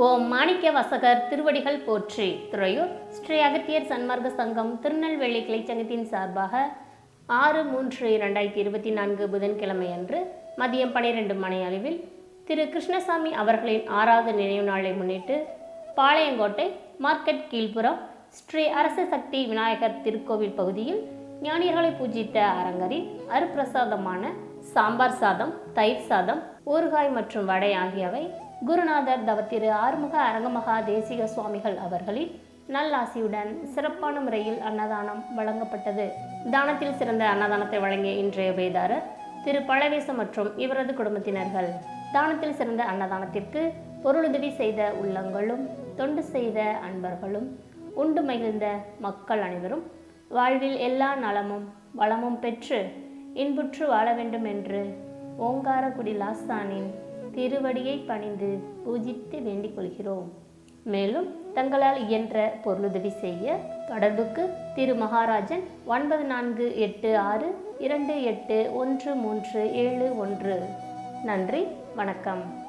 ஓம் மாணிக்க வசகர் திருவடிகள் போற்றி. துறையூர் ஸ்ரீ அகத்தியர் சன்மார்க்க சங்கம் திருநெல்வேலி கிளைச்சங்கத்தின் சார்பாக ஆறு மூன்று இரண்டாயிரத்தி இருபத்தி நான்கு புதன்கிழமை அன்று மதியம் பனிரெண்டு மணி அளவில் திரு கிருஷ்ணசாமி அவர்களின் ஆறாவது நினைவு நாளை முன்னிட்டு பாளையங்கோட்டை மார்க்கெட் கீழ்ப்புறம் ஸ்ரீ அரச சக்தி விநாயகர் திருக்கோவில் பகுதியில் ஞானியர்களை பூஜித்த அரங்கரின் அருப்பிரசாதமான சாம்பார் சாதம் தயிர் சாதம் ஊறுகாய் மற்றும் வடை ஆகியவை குருநாதர் தவத்திரு ஆறுமுக அரங்கமகா தேசிக சுவாமிகள் அவர்களின் நல்லாசியுடன் சிறப்பான முறையில் அன்னதானம் வழங்கப்பட்டது. தானத்தில் சிறந்த அன்னதானத்தை வழங்கிய இன்றைய வேதாரர் திரு பழவேசம் மற்றும் இவரது குடும்பத்தினர்கள் தானத்தில் சிறந்த அன்னதானத்திற்கு பொருளுதவி செய்த உள்ளங்களும் தொண்டு செய்த அன்பர்களும் உண்டு மகிழ்ந்த மக்கள் அனைவரும் வாழ்வில் எல்லா நலமும் வளமும் பெற்று இன்புற்று வாழ வேண்டும் என்று ஓங்காரக்குடி லாஸ்தானின் திருவடியை பணிந்து பூஜித்து வேண்டிக் கொள்கிறோம். மேலும் தங்களால் இயன்ற பொருளுதவி செய்ய தொடர்புக்கு திரு மகாராஜன் ஒன்பது நான்கு எட்டு ஆறு இரண்டு எட்டு ஒன்று மூன்று ஏழு ஒன்று. நன்றி வணக்கம்.